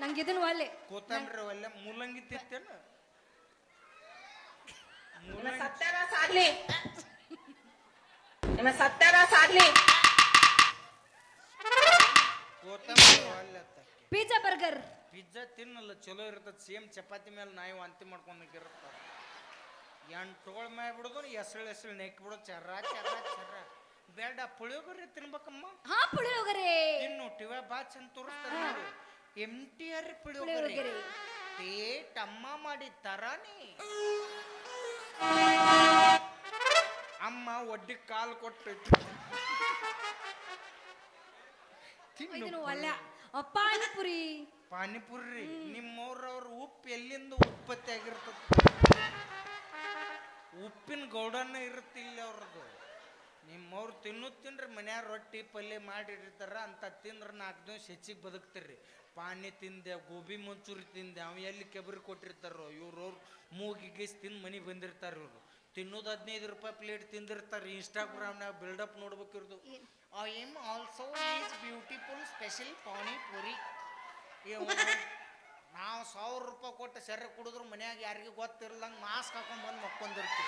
ನಂಗೆ ಇದನ್ನ ಒಲ್ಲೆ ಕೋತಂಬ್ರಿ ಒಲ್ಲೆ ಮೂಲಂಗಿ ತಿತ್ತೇನು ಸತ್ಯಾನಾಶ ಆಗ್ಲಿ. ನಿಮ್ಮ ಸತ್ಯಾನಾಶ ಆಗ್ಲಿ. ಕೋತಂಬ್ರಿ ಒಳ್ಳೆ ಪಿಜ್ಜಾ ಬರ್ಗರ್ ಪಿಜ್ಜಾ ತಿನ್ನಲ್ಲ ಚಲೋ ಇರ್ತದೆ. ಸೇಮ್ ಚಪಾತಿ ಮೇಲೆ ನಾಯಿ ವಾಂತಿ ಮಾಡ್ಕೊಂಡಾಗಿರುತ್ತ ಎಂಟುಗಳ ಮ್ಯಾಗ ಬಿಡೋದು ಎಸಳು ಎಸಳು ನೆಕ್ ಬಿಡೋದು ಚರ್ರ ಚರ್ರ ಚರ್ರ. ಬೇಡ ಪುಳಿಯೋಗರೆ ತಿನ್ಬೇಕಮ್ಮ. ಹಾ ಪುಳಿಯೋಗರೆ. ಇನ್ನು ಟಿವ ಬಾ ಚಂದ ತೋರಿಸ್ತಾರೆ ನೋಡು. M T R puliyogare. ಪೇಟಮ್ಮ ಟೇಟ್ ಅಮ್ಮ ಮಾಡಿ ತರಾನಿ. ಅಮ್ಮ ಒಡ್ಡಿ ಕಾಲು ಕೊಟ್ಟು ಇದನ್ನು ಪಾನಿಪುರಿ. ಪಾನಿಪುರಿ. ನಿಮ್ಮವ್ರವ್ರ ಉಪ್ಪು ಎಲ್ಲಿಂದ ಉತ್ಪತ್ತಿ ಆಗಿರ್ತದ? ಉಪ್ಪಿನ ಗೌಡನ್ನ ಇರುತ್ತಿಲ್ಲ ಅವ್ರದ್ದು. ನಿಮ್ಮವ್ರು ತಿನ್ನು ತಿನ್ರಿ ಮನ್ಯಾಗ ರೊಟ್ಟಿ ಪಲ್ಯ ಮಾಡಿರ್ತಾರ ಅಂತ ತಿಂದ್ರೆ ನಾಲ್ಕು ದಿವಸ ಹೆಚ್ಚಿಗೆ ಬದುಕ್ತಿರ್ರಿ. ಪಾನಿ ತಿಂದೆ ಗೋಬಿ ಮಂಚೂರಿ ತಿಂದೆ ಅವ ಎಲ್ಲಿ ಕೆಬರಿ ಕೊಟ್ಟಿರ್ತಾರೋ ಇವ್ರವ್ರು ಮೂಗಿಗೀಸ್ ತಿಂದು ಮನೆಗೆ ಬಂದಿರ್ತಾರೆ ಇವರು. ತಿನ್ನೋದು ಹದಿನೈದು ರೂಪಾಯಿ ಪ್ಲೇಟ್ ತಿಂದಿರ್ತಾರೆ ಇನ್ಸ್ಟಾಗ್ರಾಮ್ನಾಗ build up ನೋಡ್ಬೇಕಿರ್ದು I'm also is beautiful special panipuri. ನಾವು ಸಾವಿರ ರೂಪಾಯಿ ಕೊಟ್ಟು ಸೆರೆ ಕುಡಿದ್ರು ಮನ್ಯಾಗ ಯಾರಿಗೂ ಗೊತ್ತಿರ್ಲಂಗೆ ಮಾಸ್ಕ್ ಹಾಕೊಂಡ್ ಬಂದು ಮಕ್ಕೊಂಡಿರ್ತೀವಿ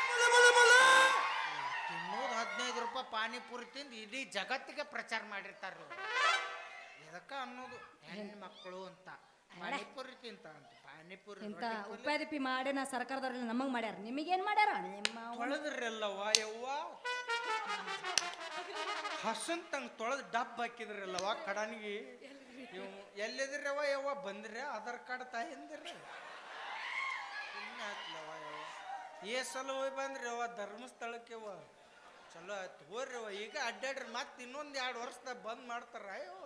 ತಿನ್ನೋದು ಹದಿನೈದು ರೂಪಾಯಿ ಪಾನಿಪುರಿ ತಿಂದು ಇಡೀ ಜಗತ್ತಿಗೆ ಪ್ರಚಾರ ಮಾಡಿರ್ತಾರ ಇದಕ್ಕ ಅನ್ನೋದು ಹೆಣ್ಣು ಮಕ್ಕಳು ಅಂತ. ಪಾನಿಪುರಿ ತಿಂತ ಅಂತ. ಪಾನಿಪುರಿ ಅಂತ ಉಪಾಧಿಪಿ ಮಾಡಿ ನಾ ಸರ್ಕಾರದವ್ರೆಲ್ಲ ನಮಗ್ ಮಾಡ್ಯಾರ. ನಿಮಗೇನ್ ಮಾಡ್ಯಾರ? ನಿಮ್ಮ ತೊಳೆದ್ರಲ್ಲವ್ವ ಯವ್ವ? ಹಸಂತಂಗ್ ತೊಳೆದು ಡಬ್ ಹಾಕಿದ್ರಲ್ಲವ್ವ ಕಡನಿಗೆ? ಎಲ್ಲಿದ್ರವ ಯವ್ವ? ಬಂದ್ರೆ ಆಧಾರ್ ಕಾರ್ಡ್ ತಾಯಿಂದಿರ ಯವ್ವ? ಏ ಸಲ ಹೋಗಿ ಬಂದ್ರಿ ಯವ್ವ ಧರ್ಮಸ್ಥಳಕ್ಕೆ ಯವ್ವ ಚಲೋ ಆಯ್ತು. ಹೋರ್ರಿ ಈಗ ಅಡ್ಡಾಡ್ರಿ. ಮತ್ತೆ ಇನ್ನೊಂದು ಎರಡು ವರ್ಷದಾಗ ಬಂದ್ ಮಾಡ್ತಾರ ಯವ್ವ.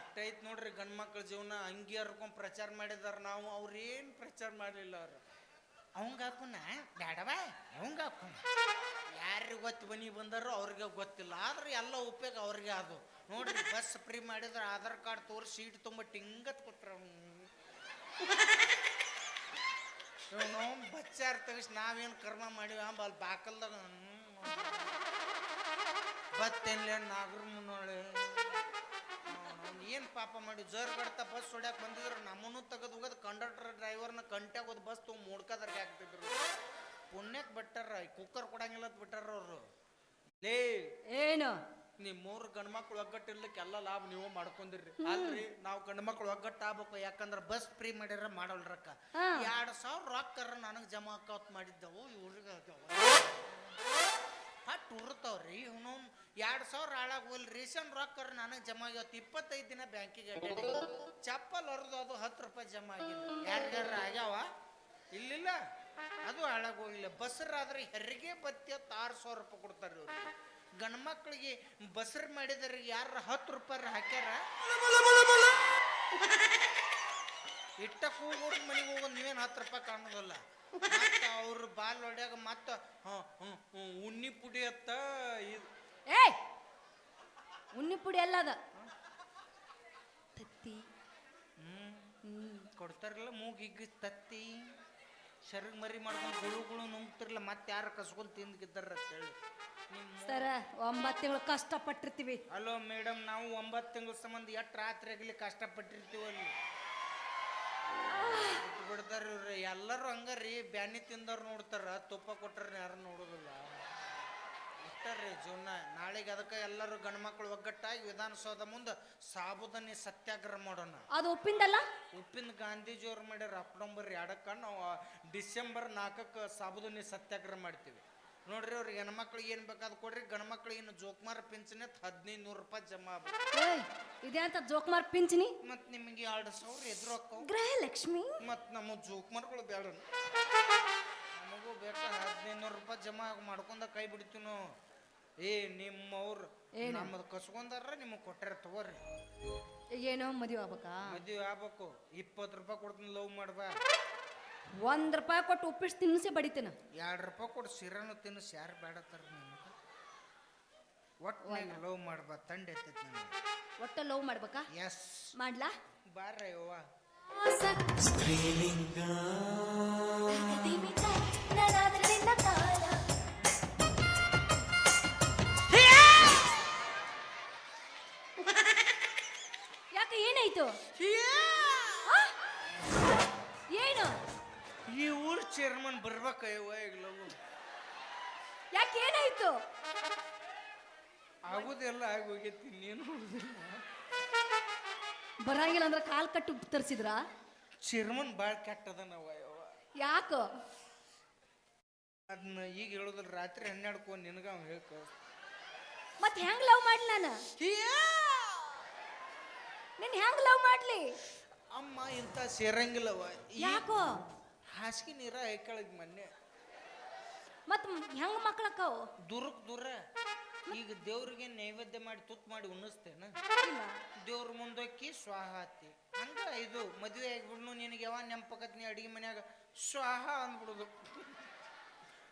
ಇಟ್ಟೈತ್ ನೋಡ್ರಿ ಗಂಡ್ ಮಕ್ಳ ಜೀವನ. ಅಂಗಿ ಹರ್ಕೊಂಡು ಪ್ರಚಾರ ಮಾಡಿದಾರ ನಾವು. ಅವ್ರೇನು ಪ್ರಚಾರ ಮಾಡಲಿಲ್ಲ ಅವ್ರು. ಅವಂಗ ಹಾಕುನ? ಬೇಡವಾ ಅವಂಗ ಯಾರಿಗೆ ಗೊತ್ತು ಬನ್ನಿ ಬಂದಾರೋ ಅವ್ರಿಗೆ ಗೊತ್ತಿಲ್ಲ. ಆದ್ರೆ ಎಲ್ಲ ಉಪಯೋಗ ಅವ್ರಿಗೆ ಅದು ನೋಡ್ರಿ ಬಸ್ ಫ್ರೀ ಮಾಡಿದ್ರೆ ಆಧಾರ್ ಕಾರ್ಡ್ ತೋರಿ ಸೀಟ್ ತುಂಬ ಟಿಂಗತ್ ಕೊಟ್ರ ಬಚ್ಚಾರ್ ತೆಗಿಸಿ ನಾವೇನು ಕರ್ಮ ಮಾಡಿವ ಅಲ್ಲಿ ಬಾಕಲ್ದಾಗ ಬತ್ತೇನ್ಲೇ ನಾಗರ ಮುನ್ನೋಳೆ. ಏನು ಪಾಪ ಮಾಡಿ ಜೋರ್ ಕಡತ ಬಸ್ ಹೊಡ್ಯಾಕ ಬಂದಿದ್ರು, ನಮ್ಮನ್ನು ತೆಗೆದು ಹೋಗೋದು ಕಂಡಕ್ಟರ್ ಡ್ರೈವರ್ನ ಕಂಟ್ಯಾಗ ಬಸ್ ತೊಗೊಂಡು ಮುಡ್ಕದ್ರಿಗೆ ಹಾಕ್ತಿದ್ರು ಪುಣ್ಯಕ್ಕೆ ಬಿಟ್ಟಾರ ಕುಕ್ಕರ್ ಕೊಡಂಗಿಲ್ಲ ಬಿಟ್ಟಾರ ಅವರು. ಲೇ ಏನು? ನೀ ಮೂರು ಗಂಡ್ಮಕ್ಳು ಒಗ್ಗಟ್ಟಿರ್ಲಿಕ್ಕೆ ಎಲ್ಲ ಲಾಭ ನೀವು ಮಾಡ್ಕೊಂಡಿರ್ರಿ. ಅಲ್ರಿ ನಾವು ಗಂಡ್ಮಕ್ಳು ಒಗ್ಗಟ್ಟು ಆಗ್ಬೇಕು ಯಾಕಂದ್ರೆ ಬಸ್ ಫ್ರೀ ಮಾಡ್ಯಾರ ಮಾಡಲ್ರಕ್ಕ ರೊಕ್ಕ. ಎರಡು ಸಾವಿರ ರೊಕ್ಕರ ನನಗೆ ಜಮಾ ಅಕೌಂಟ್ ಮಾಡಿದ್ದವು ಇವ್ರಿಗೆ ಪಟ್ ಉರ್ತಾವ್ರಿ ಇವನು ಎರಡು ಸಾವಿರ ಹಾಳಾಗ ರೀಸನ್ ರೊಕ್ಕರ ನನಗೆ ಜಮಾ ಇವತ್ತು ಇಪ್ಪತ್ತೈದು ದಿನ ಬ್ಯಾಂಕಿಗೆ ಚಪ್ಪಲ್ ಹೊರದು ಅದು ಹತ್ತು ರೂಪಾಯಿ ಜಮಾ ಆಗಿಲ್ಲ. ಯಾರ್ಯಾರ ಆಗ್ಯಾವ? ಇಲ್ಲಿಲ್ಲ. ಅದು ಹಾಳಾಗೋಗಿಲ್ಲ ಬಸ್ರಾದ್ರೆ ಹೆರಿಗೆ ಬತ್ತಿ ಆರು ಸಾವಿರ ರೂಪಾಯಿ ಕೊಡ್ತಾರೆ ಇವ್ರು ಗಂಡು ಮಕ್ಳಿಗೆ ಬಸರ್ ಮಾಡಿದ್ರೆ ಯಾರ ಹತ್ತು ರೂಪಾಯಿ ಹಾಕ್ಯಾರ? ಇಟ್ಟ ಕೂಗೋಡ್ ಮನೆಗೆ ಹೋಗೋದು ನೀವೇನು ಹತ್ತು ರೂಪಾಯಿ ಕಾಣೋದಲ್ಲ. ಮತ್ತೆ ಅವ್ರ ಬಾಲ್ ಹೊಡ್ಯಾಗ ಮತ್ತೆ ಉಣ್ಣಿ ಪುಡಿ ಅತ್ತ ಇದು. ಏಯ್! ಉನ್ನಿ ಪುಡಿ ಎಲ್ಲ ಅದ. ತತ್ತಿ. ಕೊಡ್ತಾರಲ್ಲ ಮೂಗಿಗ್ ತತ್ತಿ. ಶರ್ಗ್ ಮರಿ ಮಾಡ್ಕೊಂಡು ಗುಳು ಗುಳು ನುಂಗ್ತಿರ್ಲ ಮತ್ತೆ ಯಾರು ಕಸ್ಕೊಂಡ್ ತಿಂದ್ಗಿದ್ದಾರ ಅಂತೇಳಿ ನಿಮ್ಮ ಸರ ಒಂಬತ್ತು ತಿಂಗಳು ಕಷ್ಟಪಟ್ಟಿರ್ತೀವಿ. ಹಲೋ ಮೇಡಮ್ ನಾವು ಒಂಬತ್ತು ತಿಂಗಳ ಸಂಬಂಧ ಎಷ್ಟು ರಾತ್ರಿ ಆಗಲಿ ಕಷ್ಟಪಟ್ಟಿರ್ತೀವಲ್ಲಿ ಬಿಡ್ತಾರ ಇವ್ರಿ. ಎಲ್ಲರೂ ಹಂಗಾರಿ ಬ್ಯಾನಿ ತಿಂದವ್ರು ನೋಡ್ತಾರ ತುಪ್ಪ ಕೊಟ್ಟರೆ ಯಾರು ನೋಡೋದಿಲ್ಲ. ಇಟ್ಟಾರ್ರಿ ಜೀವನ. ನಾಳೆಗೆ ಅದಕ್ಕೆ ಎಲ್ಲರೂ ಗಂಡ್ಮಕ್ಳು ಒಗ್ಗಟ್ಟಾಗಿ ವಿಧಾನಸೌಧ ಮುಂದೆ ಸಾಬುದಾನಿ ಸತ್ಯಾಗ್ರಹ ಮಾಡೋಣ. ಅದು ಉಪ್ಪಿಂದಲ್ಲ? ಉಪ್ಪಿನ ಗಾಂಧೀಜಿಯವ್ರು ಮಾಡ್ಯಾರ ಅಕ್ಟೋಬರ್ ಎರಡಕ್ಕೆ ನಾವು ಡಿಸೆಂಬರ್ ನಾಲ್ಕಕ್ಕೆ ಸಾಬುದಾನಿ ಸತ್ಯಾಗ್ರಹ ಮಾಡ್ತೀವಿ. ನೋಡ್ರಿ ಅವ್ರಿಗೆ ಹೆಣ್ಮಕ್ಳಿಗೆ ಏನು ಬೇಕಾದ್ ಕೊಡ್ರಿ ಗಂಡ್ಮಕ್ಳಿಗೆ ಇನ್ನು ಜೋಕ್ಮಾರ್ ಪಿಂಚಣಿ ಹದಿನೈದು ನೂರು ರೂಪಾಯಿ ಜಮಾ ಆಗ್ಬೇಕು ಇದೇ ಅಂತ ಜೋಕ್ಮಾರ್ ಪಿಂಚಣಿ? ಮತ್ತು ನಿಮಗೆ ಎರಡು ಸಾವಿರ ಎದುರು ಹಾಕವು ಗೃಹಲಕ್ಷ್ಮಿ? ಮತ್ತು ನಮ್ಮ ಜೋಕ್ಮಾರ್ಗಳು ಬೇಡ ನಮಗೂ. ಬೇಕಾ ಹದಿನೈದು ನೂರು ರೂಪಾಯಿ ಜಮಾ ಮಾಡ್ಕೊಂಡ ಕೈ ಬಿಡ್ತೀವಿ ನಾವು. ಏ ನಿಮ್ಮವ್ರು ಏನು? ನಮ್ಮದು ಕಸ್ಕೊಂಡಾರ ನಿಮಗೆ ಕೊಟ್ಟಾರ ತಗೋರಿ. ಏನೋ ಮದುವೆ ಆಗ್ಬೇಕಾ? ಮದುವೆ ಆಗ್ಬೇಕು. ಇಪ್ಪತ್ತು ರೂಪಾಯಿ ಕೊಡ್ತೀನಿ ಲವ್ ಮಾಡ್ಬಾ. ಒಂದ್ ರೂಪಾಯಿ ಕೊಟ್ಟು ಉಪ್ಪಿಟ್ಟು ತಿನ್ನಿಸಿ ಬಡಿತೇನ. ಎರಡು ರೂಪಾಯಿ ಕೊಟ್ಟು ಸಿರನು ತಿನ್ನಿಸಿ ಯಾರು ಬೇಡತ್ತಾರ ನಿಮ್ಗೆ ಒಟ್ಟು ಲವ್ ಮಾಡ್ಬಾ ತಂಡ ಎತ್ತೈತಿ ನನಗೆ. ಒಟ್ಟ ಲವ್ ಮಾಡ್ಬೇಕಾ? ಎಸ್ ಮಾಡ್ಲಾ? ಬಾರ ಯವ್ವ ಯಾಕೆ ಏನಾಯ್ತು? ಈ ಊರ್ ಚೇರ್ಮನ್ ಬರ್ಬೇಕ ಯವ್ವ ಈಗ ಲವ್ ಯಾಕೆ ಏನಾಯ್ತು? ಆಗುದೆಲ್ಲ ಆಗೋಗೈತಿ ನೀನು ಬರಂಗಿಲ್ಲ ಅಂದ್ರೆ ಕಾಲ್ ಕಟ್ಟು ತರಿಸಿದ್ರ? ಚೇರ್ಮನ್ ಭಾಳ ಕೆಟ್ಟದನವ ಯವ್ವ. ಯಾಕೋ? ಅದನ್ನ ಈಗ ಹೇಳುದ್ರ ರಾತ್ರಿ ಹನ್ನೆರಡ್ಕೊ ನಿನಗ ಅವ್ ಹೇಳ್ಕ. ಮತ್ ಹೆಂಗ್ ಲವ್ ಮಾಡ್ಲಿ ನಾನು? ನಿನ್ ಹೆಂಗ್ ಲವ್ ಮಾಡ್ಲಿ? ಅಮ್ಮ ಇಂಥ ಸೇರಂಗಿಲ್ಲವ ಈ ಯಾಕೋ? ಹಾಸಿಗೆ ನೀರ ಐಕಳಗ್ ಮೊನ್ನೆ. ಮತ್ ಹೆಂಗ್ ಮಕ್ಳಕ್ಕವು ದುರ್ಕ್ ದುರ. ಈಗ ದೇವ್ರಿಗೆ ನೈವೇದ್ಯ ಮಾಡಿ ತುತ್ತು ಮಾಡಿ ಉಣಿಸ್ತೇನ ಇಲ್ಲ. ದೇವ್ರ ಮುಂದಕ್ಕಿ ಸ್ವಾಹ ಆತಿ. ಹಂಗ ಇದು ಮದುವೆ ಆಗ್ಬಿಡ್ನು ನಿನಗೆ ಯಾವ ನೆಂಪಕತ್ ನೀ ಅಡಿಗೆ ಮನ್ಯಾಗ? ಸ್ವಾಹ ಅಂದ್ಬಿಡುದು.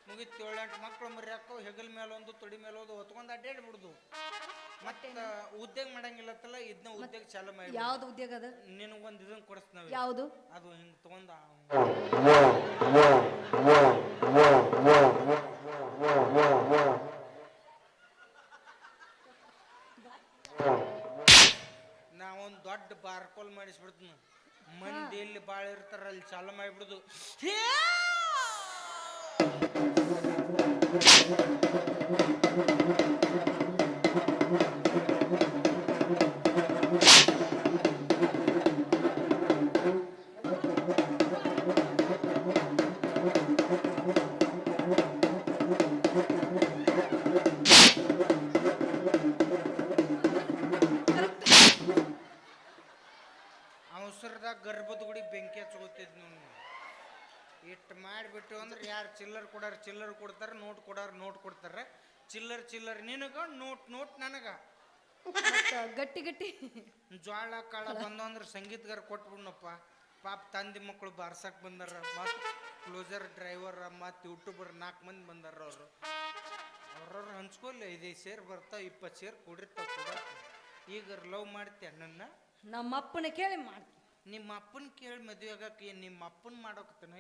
ಮುಗಿತ್ ಏಳೆಂಟು ಮಕ್ಳು ಮರಿ ಹಾಕೋ ಹೆಗಲ್ ಮೇಲೊಂದು ಒಂದು ತೊಡಿ ಮೇಲೊಂದು ಹೊತ್ಕೊಂಡು ಅಡ್ಡಾಡ್ಬಿಡುದು ಮತ್ತೆ ಉದ್ಯೋಗ ಮಾಡಂಗಿಲ್ಲತ್ತಲ್ಲ ಇದನ್ನ ಉದ್ಯೋಗ ಚಾಲು ಮಾಡಿ ಯಾವ್ದು ಉದ್ಯೋಗ ಅದ? ನಿನಗೊಂದು ಇದನ್ನ ಕೊಡಿಸ್ತೀವಿ ಯಾವ್ದು? ಅದು ಹಿಂಗೆ ತಗೊಂಡ ನಾವೊಂದು ದೊಡ್ಡ ಬಾರ್ಕೋಲ್ ಮಾಡಿಸ್ಬಿಡ್ತೀನಿ. ಮಂದಿ ಎಲ್ಲಿ ಬಾಳ ಇರ್ತಾರ ಅಲ್ಲಿ ಚಾಲು ಮಾಡಿಬಿಡುದು. ಅವಸರದಾಗ ಮಾಡಿಬಿಟ್ಟು ಅಂದ್ರೆ ಯಾರು ಚಿಲ್ಲರ್ ಕೊಡಾರ ಚಿಲ್ಲರ್ ಕೊಡ್ತಾರೆ ನೋಟ್ ಕೊಡಾರ ನೋಟ್ ಕೊಡ್ತಾರೆ. ಚಿಲ್ಲರ್ ಚಿಲ್ಲರ್ ನಿನಗ ನೋಟ್ ನೋಟ್ ನನಗ. ಗಟ್ಟಿ ಗಟ್ಟಿ. ಜ್ವಾಳ ಕಾಳ ಬಂದು ಅಂದ್ರೆ ಸಂಗೀತಗಾರ ಕೊಟ್ಬಿಡ್ನಪ್ಪ ಪಾಪ ತಂದೆ ಮಕ್ಕಳು ಬಾರ್ಸಕ್ ಬಂದಾರ ಮತ್ ಕ್ಲೋಸರ್ ಡ್ರೈವರ್ ಮತ್ತು ಯೂಟ್ಯೂಬರ್ ನಾಲ್ಕು ಮಂದಿ ಬಂದಾರ ಅವರು. ಅವ್ರವ್ರು ಹಂಚ್ಕೊಲ್ಲ ಐದೈದು ಸೇರ್ ಬರ್ತಾವ ಇಪ್ಪತ್ತು ಸೇರ್ ಕೊಡಿರ್ತಾವ ಕೊಡ ಈಗ ಲವ್ ಮಾಡ್ತೀಯ ನನ್ನ? ನಮ್ಮಪ್ಪನ ಕೇಳಿ ಮಾಡ್ ನಿಮ್ಮ ಅಪ್ಪನ ಕೇಳಿ ಮದುವೆ ಆಗಕ್ಕೆ ಏನ್ ನಿಮ್ಮ ಅಪ್ಪನ ಮಾಡೋಕತ್ತನ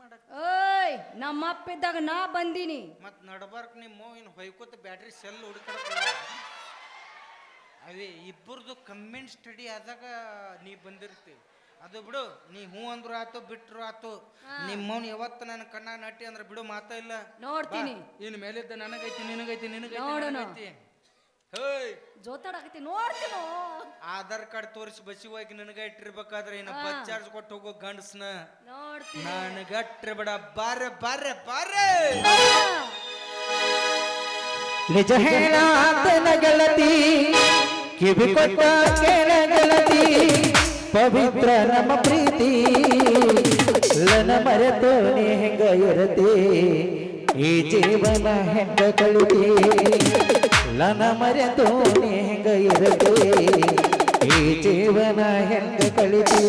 ಮಾಡಕ್ ಓಯ್ ನಮ್ಮ ಅಪ್ಪ ಇದ್ದಾಗ ನಾ ಬಂದೀನಿ. ಮತ್ತೆ ನಡಬಾರ್ಕ್ ನಿಮ್ಮ ಇನ್ ಹೊಯ್ಕೋತ ಬ್ಯಾಟ್ರಿ ಸೆಲ್ ಹುಡುಕ ಅವೇ ಇಬ್ಬರದು ಕಮ್ಮಿನ್ ಸ್ಟಡಿ ಆದಾಗ ನೀ ಬಂದಿರ್ತಿ. ಅದು ಬಿಡು ನೀ ಹೂ ಅಂದ್ರು ಆತು ಬಿಟ್ರು ಆತು. ನಿಮ್ಮ ಯಾವತ್ತು ನನ್ನ ಕಣ್ಣ ನಟಿ ಅಂದ್ರೆ ಬಿಡು ಮಾತಾ ಇಲ್ಲ. ನೋಡ್ತೀನಿ. ಇನ್ ಮೇಲಿದ್ದ ನನಗೈತಿ ನಿನಗೈತಿ ನಿನಗೈತಿ ನೋಡೋಣ. ಹೇಯ್. ಜೋತಾಡಕತ್ತಿ ನೋಡ್ತೀನೋ ಆಧಾರ್ ಕಾರ್ಡ್ ತೋರಿಸಿ ಬಸಿ ಹೋಗಿ ನನಗ ಇಟ್ಟಿರ್ಬೇಕಾದ್ರೆ ಇನ್ನು ಬಸ್ ಚಾರ್ಜ್ ಕೊಟ್ಟು ಹೋಗೋ ಗಂಡಸ್ನ. ನೋಡ್ತೀನಿ. ನನಗಟ್ರೆ ಬಿಡ ಬಾರೆ ಬಾರೆ ಬಾರೆ. ನಿಜ ಹೇಳಾತನ ಗೆಳತಿ ಕಿವಿ ಕೊಟ್ಟ ಕೇಳ ಗೆಳತಿ ಪವಿತ್ರ ನಮ್ಮ ಪ್ರೀತಿ. ಲನ ಮರೆತು ನೀ ಹೆಂಗ ಇರತಿ ಈ ಜೀವನ ಹೆಂಗ ಕಳಿತಿ. ಲನ ಮರೆತು ನೀ ಹೆಂಗ ಇರತಿ ಈ ಜೀವನ ಹೆಂಗ ಕಳಿತಿ?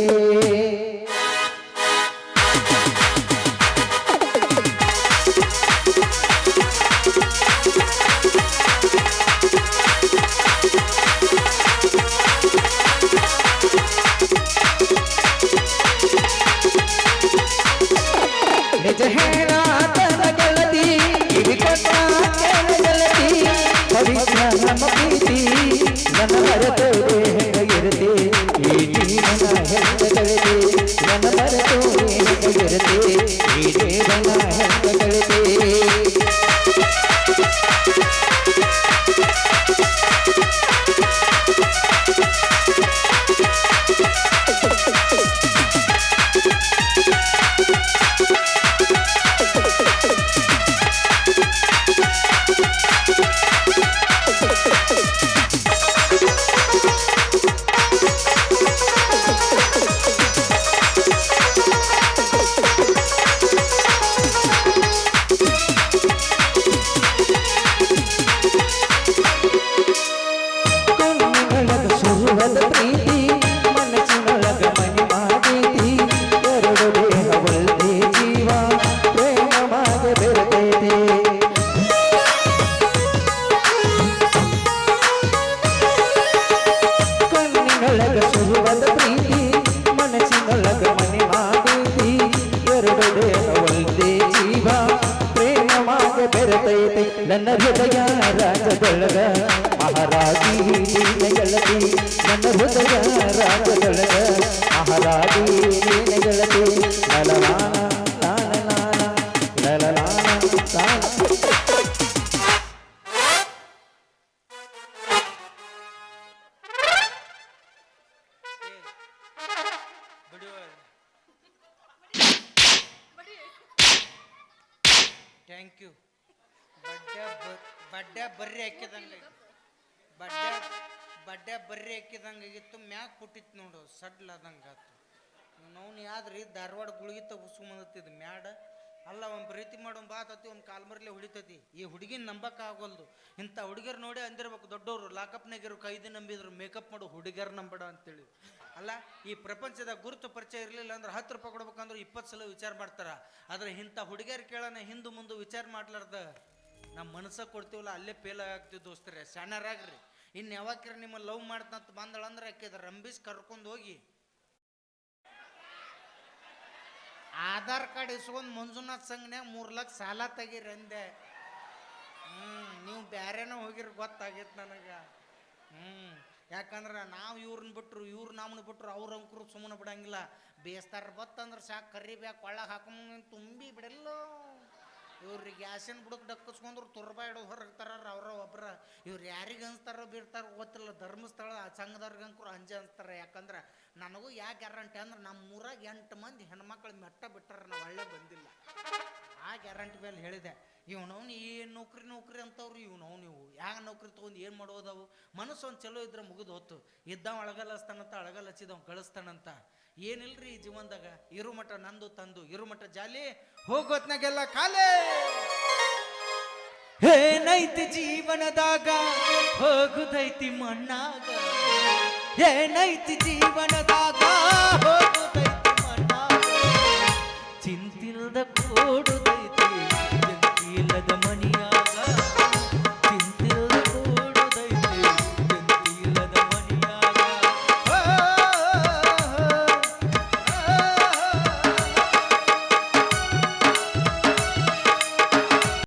ಕೊಟ್ಟಿತ್ತು ನೋಡು ಸಡ್ಲ ಆದಂಗೆ ಆತು ಆದ್ರಿ ಧಾರವಾಡ ಗುಳಿಗೆ ತಗೋಸ್ಕೊಂಬಂದಿದ್ದು ಮ್ಯಾಡ. ಅಲ್ಲ ಒಂದು ಪ್ರೀತಿ ಮಾಡೋ ಬಾತತಿ ಒಂದು ಕಾಲ್ಮರ್ಲೆ ಹೊಡಿತೈತಿ. ಈ ಹುಡುಗಿನ ನಂಬಕ್ ಆಗೋಲ್ದು. ಇಂಥ ಹುಡುಗಿಯರು ನೋಡಿ ಅಂದಿರ್ಬೇಕು ದೊಡ್ಡವರು. ಲಾಕಪ್ನಾಗಿರು ಕೈದಿ ನಂಬಿದ್ರು, ಮೇಕಪ್ ಮಾಡು ಹುಡುಗಿಯರು ನಂಬಡ ಅಂತೇಳಿ. ಅಲ್ಲ, ಈ ಪ್ರಪಂಚದ ಗುರುತು ಪರಿಚಯ ಇರಲಿಲ್ಲ ಅಂದ್ರೆ ಹತ್ತು ರೂಪಾಯಿ ಕೊಡ್ಬೇಕಂದ್ರೆ ಇಪ್ಪತ್ತು ಸಲ ವಿಚಾರ ಮಾಡ್ತಾರ. ಆದ್ರೆ ಇಂಥ ಹುಡುಗಿಯರು ಕೇಳೋಣ ಹಿಂದೆ ಮುಂದೆ ವಿಚಾರ ಮಾಡ್ಲಾರ್ದ ನಮ್ಮ ಮನಸ್ಸ ಕೊಡ್ತೀವಲ್ಲ, ಅಲ್ಲೇ ಫೇಲ್ ಆಗ್ತೀವಿ ದೋಸ್ತರೇ. ಸಣ್ಣರಾಗ್ರಿ ಇನ್ನು ಯಾವಾಗ್ರೆ ನಿಮ್ಮ ಲವ್ ಮಾಡ್ತಂತ ಬಂದಳಂದ್ರೆ ಆಕೆ ರಂಬಿಸ್ ಕರ್ಕೊಂಡು ಹೋಗಿ. ಆಧಾರ್ ಕಾರ್ಡ್ ಇಸ್ಕೊಂಡು ಮಂಜುನಾಥ್ ಸಂಘನ್ಯಾಗ ಮೂರು ಲಕ್ಷ ಸಾಲ ತೆಗೀರಿ ಅಂದೆ. ಹ್ಞೂ ನೀವು ಬ್ಯಾರೇನೋ ಹೋಗಿರ್ ಗೊತ್ತಾಗೈತೆ ನನಗೆ. ಹ್ಞೂ ಯಾಕಂದ್ರೆ ನಾವು ಇವ್ರನ್ನ ಬಿಟ್ರು, ಇವ್ರು ನಮ್ಮನ್ನ ಬಿಟ್ರು, ಅವ್ರ ಅಂಕರು ಸುಮ್ಮನೆ ಬಿಡಂಗಿಲ್ಲ. ಬೇಸ್ತಾರ ಬತ್ತಂದ್ರೆ ಸಾಕು ಕರಿಬೇಕು ಒಳಗೆ ಹಾಕೊಂಡ್ ತುಂಬಿ ಬಿಡಲ್ಲೋ ಇವ್ರಿಗೆ ಗ್ಯಾಸಿನ ಬುಡಕ್ಕೆ ಡಕ್ಕಿಸ್ಕೊಂಡ್ರು ತುರ್ಬಾ ಇಡೋ ಹೊರಗ್ತಾರ ಅವ್ರ ಒಬ್ಬರ ಇವ್ರು ಯಾರಿಗೆ ಅನ್ಸ್ತಾರೋ ಬೀರ್ತಾರ ಗೊತ್ತಿಲ್ಲ, ಧರ್ಮಸ್ಥಳ ಆ ಸಂಘದವ್ರಿಗೆ ಅಂಕರು ಅಂಜ ಅನ್ಸ್ತಾರ ಯಾಕಂದ್ರೆ ನನಗೂ ಯಾಕೆ ಗ್ಯಾರಂಟಿ ಅಂದ್ರೆ ನಮ್ಮ ಊರಾಗ ಎಂಟು ಮಂದಿ ಹೆಣ್ಮಕ್ಳು ಮೆಟ್ಟ ಬಿಟ್ಟಾರ, ನಾವು ಒಳ್ಳೆ ಬಂದಿಲ್ಲ. ಆ ಗ್ಯಾರಂಟಿ ಮೇಲೆ ಹೇಳಿದೆ. ಇವನವ್ನು ಏನು ನೌಕರಿ ನೌಕರಿ ಅಂತವ್ರು ಇವನವ್ನು ನೀವು. ಯಾವ ನೌಕರಿ ತೊಗೊಂಡು ಏನು ಮಾಡೋದವು ಮನಸ್ಸು ಒಂದು ಚಲೋ ಇದ್ರೆ ಮುಗಿದು ಹೊತ್ತು ಇದ್ದ ಅಳಗಲ್ಲಸ್ತಾನಂತ ಅಳಗಲ್ಲ ಹಚ್ಚಿದವ್ ಕಳಿಸ್ತಾನಂತ. ಏನಿಲ್ರಿ ಈ ಜೀವನದಾಗ? ಇರುಮಠ ನಂದು ತಂದು, ಇರುಮಠ ಜಾಲಿ, ಹೋಗೋತ್ನಾಗೆಲ್ಲ ಕಾಲೇ ಏನೈತಿ ಜೀವನದಾಗ, ಹೋಗುದೈತಿ ಮಣ್ಣಾಗ. ಏನೈತಿ ಜೀವನದಾಗ, ಹೋಗುದೈತಿ ಮಣ್ಣಾಗ. ಚಿಂತಿಲ್ದ ಕೂಡು